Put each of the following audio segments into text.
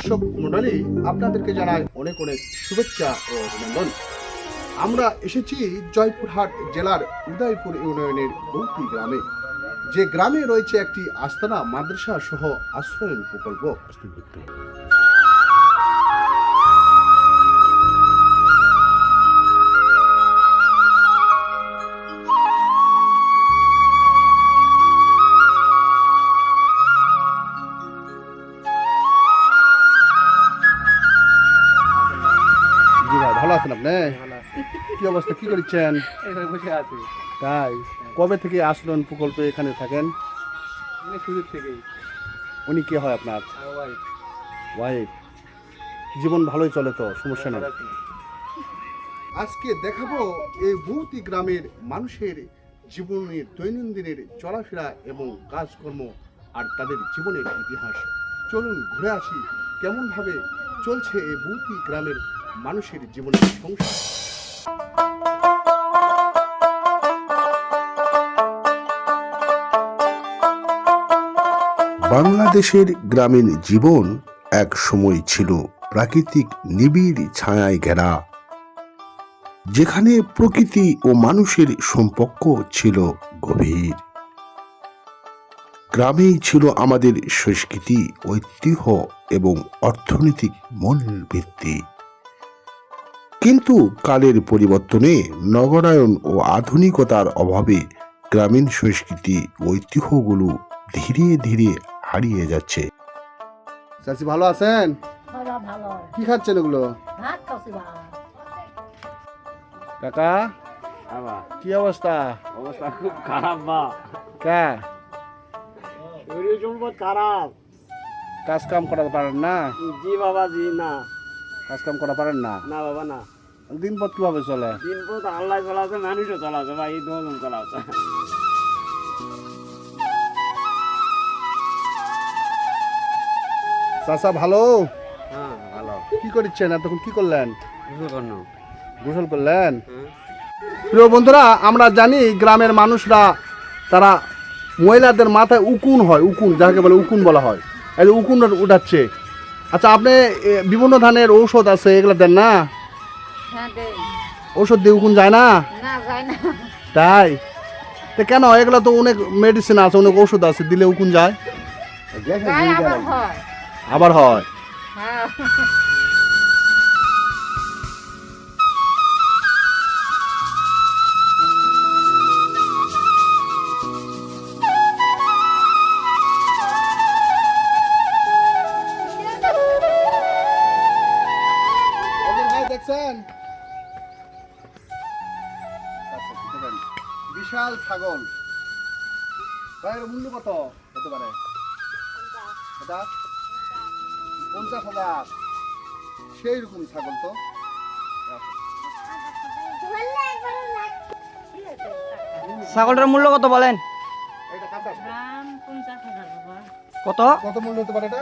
দর্শক মন্ডলী আপনাদেরকে জানাই অনেক অনেক শুভেচ্ছা ও অভিনন্দন। আমরা এসেছি জয়পুরহাট জেলার উদয়পুর ইউনিয়নের বৌতি গ্রামে। যে গ্রামে রয়েছে একটি আস্তানা মাদ্রাসা সহ আশ্রয়ন প্রকল্প। আছেন আপনি কি অবস্থা? কি করছেন বসে আছি। তাই কবে থেকে আশ্রয়ন প্রকল্পে এখানে থাকেন? অনেক থেকেই। উনি কে হয় আপনার? ওয়াইফ জীবন ভালোই চলে তো সমস্যা নেই। আজকে দেখাবো এই ভৌতি গ্রামের মানুষের জীবনের দৈনন্দিনের চলাফেরা এবং কাজকর্ম আর তাদের জীবনের ইতিহাস। চলুন ঘুরে আসি কেমনভাবে চলছে এই ভৌতি গ্রামের মানুষের জীবনের সংসার। বাংলাদেশের গ্রামীণ জীবন এক সময় ছিল প্রাকৃতিক নিবিড় ছায়ায় ঘেরা, যেখানে প্রকৃতি ও মানুষের সম্পর্ক ছিল গভীর। গ্রামেই ছিল আমাদের সংস্কৃতি, ঐতিহ্য এবং অর্থনৈতিক মূল ভিত্তি কিন্তু কালের পরিবর্তনে নগরায়ন ও আধুনিকতার অভাবে গ্রামীণ সংস্কৃতি ঐতিহ্যগুলো ধীরে ধীরে হারিয়ে যাচ্ছে। চাচি ভালো আছেন? ভালো। কি খাচ্ছেন এগুলো ভাত খাচ্ছি ভাত। কাকা? কি অবস্থা? অবস্থা খুব খারাপ বা কা? শরীর সম্পদ খারাপ। কাজ কাম করাতে পারেন না? জি বাবা জি না। কাজ কাম করা পারেন না? না বাবা না। দিন পথ কীভাবে চলে? দিন পথ আল্লাহ চলাছে মানুষও চলাছে ভাই এই দুজন চলাছে চাচা ভালো? হ্যাঁ ভালো। কি করছেন এতক্ষণ কি করলেন? গোসল করলেন? হ্যাঁ। প্রিয় বন্ধুরা আমরা জানি গ্রামের মানুষরা তারা মহিলাদের মাথায় উকুন হয় উকুন যাকে বলে উকুন বলা হয়। এই উকুন উঠাচ্ছে। আচ্ছা আপনি বিভিন্ন ধানের ঔষধ আছে এগুলো দেন না? হ্যাঁ ঔষধ দিয়ে উকুন যায় না? তাই? তো কেন? এগুলো তো অনেক মেডিসিন আছে অনেক ঔষধ আছে দিলে উকুন যায়। যায় আবার হয়। এর মূল্য কত? হতে পারে। এটা পঞ্চাশ হাজার। সেই রকম ছাগল তো। ছাগলটার মূল্য কত বলেন? কত? কত মূল্য হতে পারে এটা?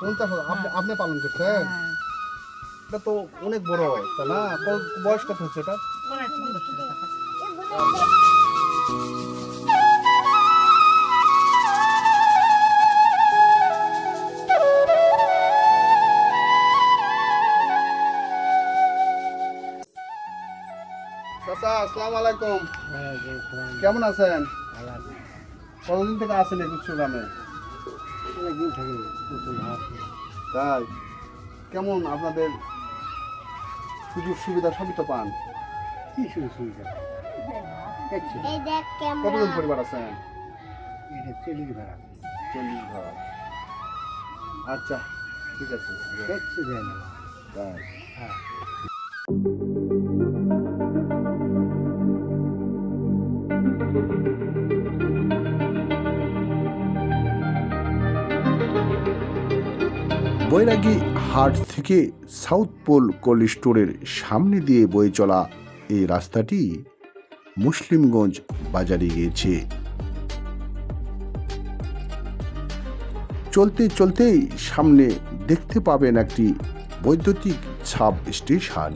পঞ্চাশ। হাজার। আপনি আপনি পালন করছেন? হ্যাঁ। এটা তো অনেক বড় তাই না? বয়স কত হচ্ছে এটা? আসসালামু আলাইকুম। কেমন আছেন? কতদিন থেকে আছেন এই গুচ্ছ গ্রামে তাই? কেমন আপনাদের সুযোগ সুবিধা সবই তো পান? এই দেখ কেমন। কতজন পরিবার আছেন? চল্লিশ ভাড়া। চল্লিশ ঘর আচ্ছা ঠিক আছে। দেখছি দেয় বৈরাগী হাট থেকে সাউথ পোল কোল্ড স্টোরের সামনে দিয়ে বয়ে চলা এই রাস্তাটি মুসলিমগঞ্জ বাজারে গিয়েছে। চলতে চলতেই সামনে দেখতে পাবেন একটি বৈদ্যুতিক সাব স্টেশন।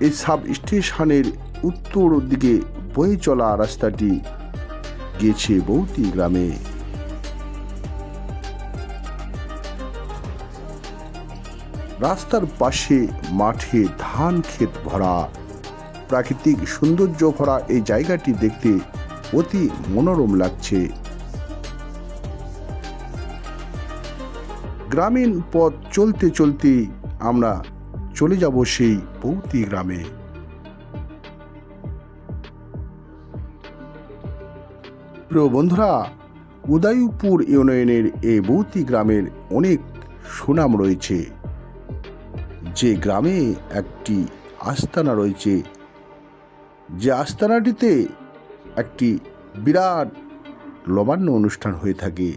এই সাব স্টেশনের উত্তর দিকে বয়ে চলা রাস্তাটি গেছে বৌতি গ্রামে। রাস্তার পাশে মাঠে ধান ক্ষেত ভরা। প্রাকৃতিক সৌন্দর্য ভরা এই জায়গাটি দেখতে অতি মনোরম লাগছে। গ্রামীণ পথ চলতে চলতে আমরা চলে যাব সেই বৌতি গ্রামে। প্রিয় বন্ধুরা, উদয়পুর ইউনিয়নের এই বৌতি গ্রামের অনেক সুনাম রয়েছে। যে গ্রামে একটি আস্তানা রয়েছে যে আস্তানাটিতে একটি বিরাট লবান্য অনুষ্ঠান হয়ে থাকে।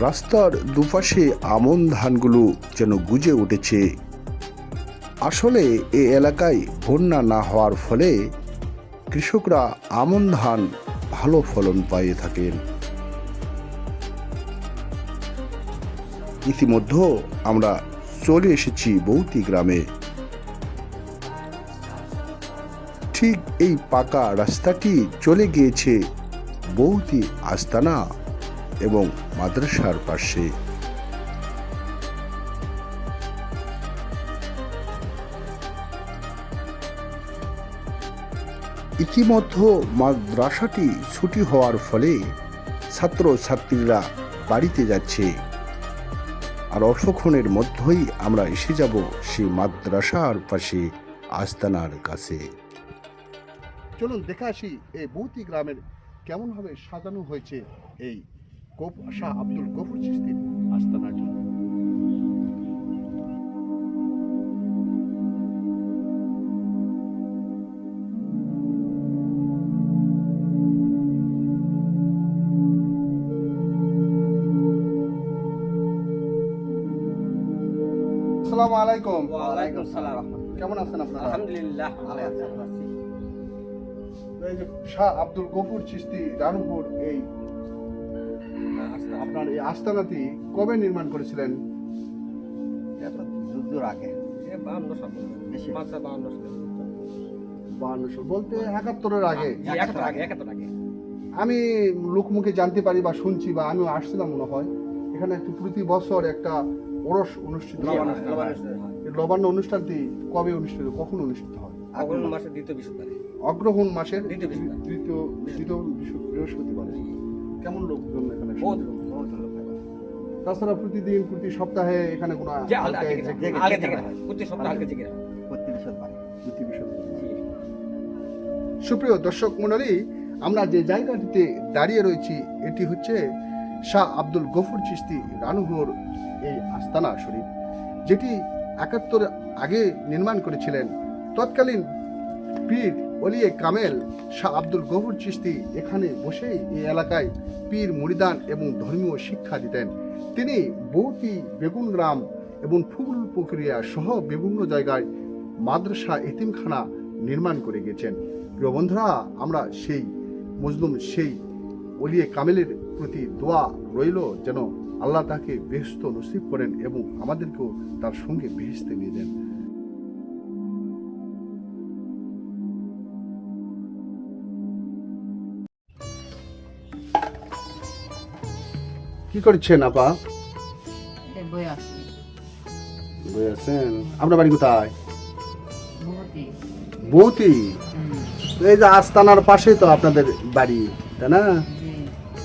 রাস্তার দুপাশে আমন ধানগুলো যেন গুজে উঠেছে। আসলে এ এলাকায় বন্যা না হওয়ার ফলে কৃষকরা আমন ধান ভালো ফলন পাইয়ে থাকেন। ইতিমধ্যে আমরা চলে এসেছি বৌতি গ্রামে। ঠিক এই পাকা রাস্তাটি চলে গিয়েছে বৌতি আস্তানা এবং মাদ্রাসার পাশে। ইতিমধ্যে মাদ্রাসাটি ছুটি হওয়ার ফলে ছাত্র ছাত্রীরা বাড়িতে যাচ্ছে। আর অল্পক্ষণের মধ্যেই আমরা এসে যাব সেই মাদ্রাসার পাশে, আস্তানার কাছে। চলুন দেখে আসি এই বৌতি গ্রামের কেমনভাবে সাজানো হয়েছে এই শাহ আব্দুল গফুর চিস্তির আস্তানাটি আসসালামু আলাইকুম। ওয়ালাইকুম সালাম। কেমন আছেন আপনারা? আলহামদুলিল্লাহ ভালো আছি। এই যে শাহ আব্দুল গফুর চিস্তি রানুপুর এই আপনার এই আস্তানাটি কবে নির্মাণ করেছিলেন? যুদ্ধর আগে। বেশি। বাহান্ন সাল। বলতে একাত্তরের আগে। একাত্তর আগে একাত্তর আগে। আমি লোকমুখে জানতে পারি বা শুনছি বা আমিও আসছিলাম মনে হয়। এখানে একটি প্রতি বছর একটা ওরস অনুষ্ঠিত লবান্ন অনুষ্ঠানটি কবে অনুষ্ঠিত কখন অনুষ্ঠিত হয়? আগুন মাসের দ্বিতীয় বৃহস্পতিবারে। অগ্রহণ মাসের দ্বিতীয়। দ্বিতীয় দ্বিতীয় বৃহস্প- বৃহস্পতিবারে কেমন লোকজন এখানে বহুত লোক, বহুত লোক। তাছাড়া প্রতিদিন প্রতি সপ্তাহে এখানে কোনো প্রতি সপ্তাহে। প্রতি বৃহস্পতিবার। সুপ্রিয় দর্শক মণ্ডলী আমরা যে জায়গাটিতে দাঁড়িয়ে রয়েছি এটি হচ্ছে শাহ আব্দুল গফুর চিস্তি রানুহর এই আস্তানা শরীফ যেটি একাত্তর আগে নির্মাণ করেছিলেন। তৎকালীন পীর অলিয়ে কামেল, শাহ আব্দুল গফুর চিস্তি এখানে বসেই এই এলাকায় পীর মুরিদান এবং ধর্মীয় শিক্ষা দিতেন। তিনি বৌতি বেগুনগ্রাম এবং ফুল প্রক্রিয়া সহ বিভিন্ন জায়গায় মাদ্রাসা এতিমখানা নির্মাণ করে গেছেন। প্রিয় বন্ধুরা, আমরা সেই, মজলুম সেই অলিয়ে কামেলের প্রতি দোয়া রইল যেন আল্লাহ তাকে বেহস্ত নসিব করেন এবং আমাদেরকেও তার সঙ্গে বেহেস্তে নিয়ে দেন কি করছেন আপা? বই আছেন আপনার বাড়ি কোথায়? বৌতি এই যে আস্তানার পাশেই তো আপনাদের বাড়ি তাই না?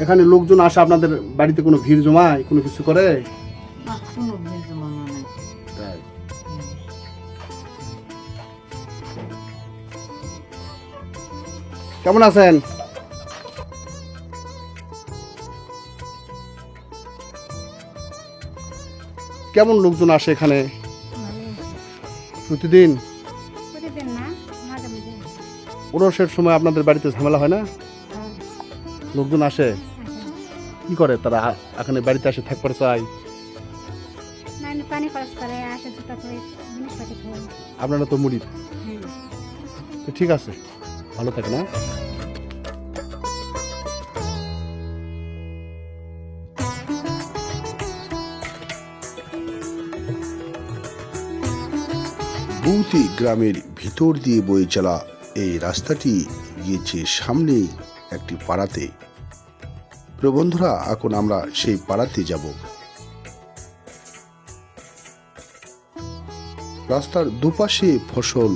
এখানে লোকজন আসে আপনাদের বাড়িতে কোনো ভিড় জমায় কোনো কিছু করে? কেমন আছেন? কেমন লোকজন আসে এখানে? প্রতিদিন? ওরসের সময় আপনাদের বাড়িতে ঝামেলা হয় না? হ্যাঁ, লোকজন আসে। কি করে তারা? এখানে বাড়িতে থাকবার আসে করে জিনিসপাতি আপনারা তো মুড়ি। হ্যাঁ। ঠিক আছে ভালো থাকে না বৌতি গ্রামের ভিতর দিয়ে বয়ে চলা এই রাস্তাটি গিয়েছে সামনে একটি পাড়াতে। প্রিয় বন্ধুরা এখন আমরা সেই পাড়াতে যাব। রাস্তার দুপাশে ফসল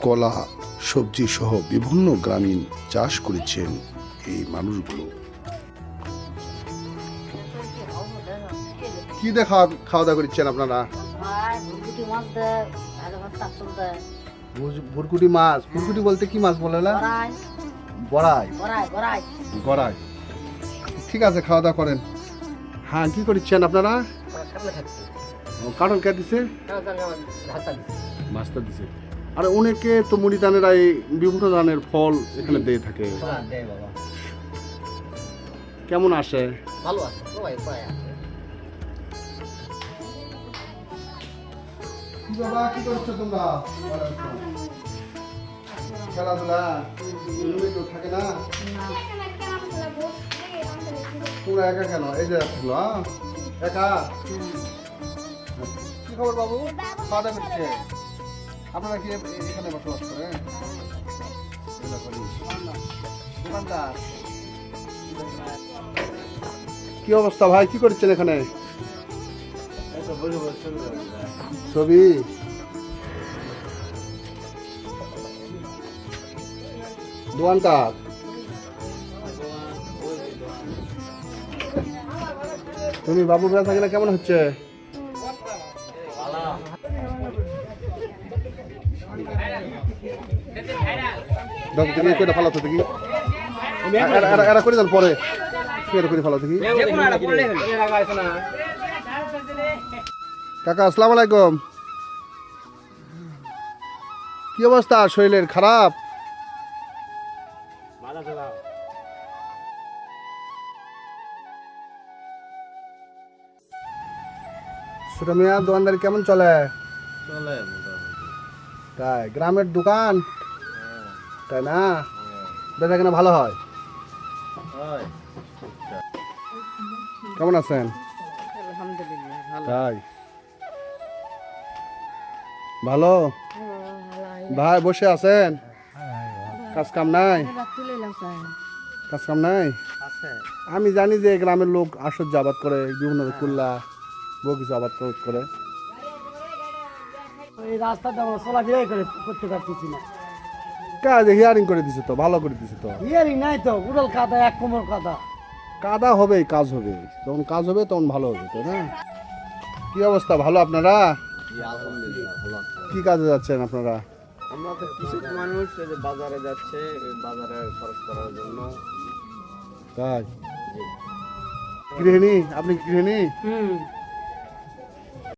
কলা সবজি সহ বিভিন্ন গ্রামীণ চাষ করেছেন এই মানুষগুলো। কি দেখা খাওয়া দাওয়া করছেন আপনারা? দেয়। ভুজ- ভুরকুটি মাছ। ভুরকুটি বলতে কি মাছ বলে না বড়াই। বড়াই। বড়াই বড়াই। গড়াই ঠিক আছে খাওয়া দাওয়া করেন। হ্যাঁ কি করছেন আপনারা? কাটলে খাচ্ছি ও, কাঁঠাল কে দিছে? মাছটা দিছে। আর অনেকে তো মুড়ি দানেরা এই বিভিন্ন দানের ফল এখানে দিয়ে থাকে। হ্যাঁ দেয় বাবা। কেমন আসে? ভালো আছে আছে বাবা কি করছ তোমরা? খেলাধুলা? থাকে না। তোমরা একা কেন এই যে একা কি খবর বাবু? খাওয়া দাওয়া আপনারা কি এখানে বসবাস করেন? কি অবস্থা ভাই? কি করছেন এখানে? ছবি? তুমি বাবুর বেলা থাকলে কেমন হচ্ছে? দেখি দেখি। এরা- করে দেন পরে। করে ফালাতো দেখি। কাকা আসসালামু আলাইকুম। কি অবস্থা? শরীরের খারাপ? মাথা চলা ছোট মিয়া দোকানদারি কেমন চলে? চলে তাই গ্রামের দোকান? তাই না? বেচা কেনা ভালো হয়। কেমন আছেন? আলহামদুলিল্লাহ ভালো। তাই। ভালো? ভাই বসে আছেন? কাজ কাম নাই? কাজ কাম নাই? আমি জানি যে গ্রামের লোক আশ্চর্য আবাদ করে বিভিন্ন কুল্লা কিছু আবাদ করে- করে এই রাস্তাটা আমরা চলাফেরাই করে করতে পারতেছি না। কাজ হিয়ারিং করে দিছে তো ভালো করে দিছে তো। হিয়ারিং নাই তো উড়াল কাদা এক কোমর কাদা। কাদা হবে কাজ হবে যখন কাজ হবে তখন ভালো হবে তাই না? কি অবস্থা ভালো আপনারা? কি কাজে যাচ্ছেন আপনারা? আমরা তো কৃষক মানুষ বাজারে যাচ্ছে বাজারে খরচ করার জন্য। তাই? গৃহিণী আপনি গৃহিণী? হুম।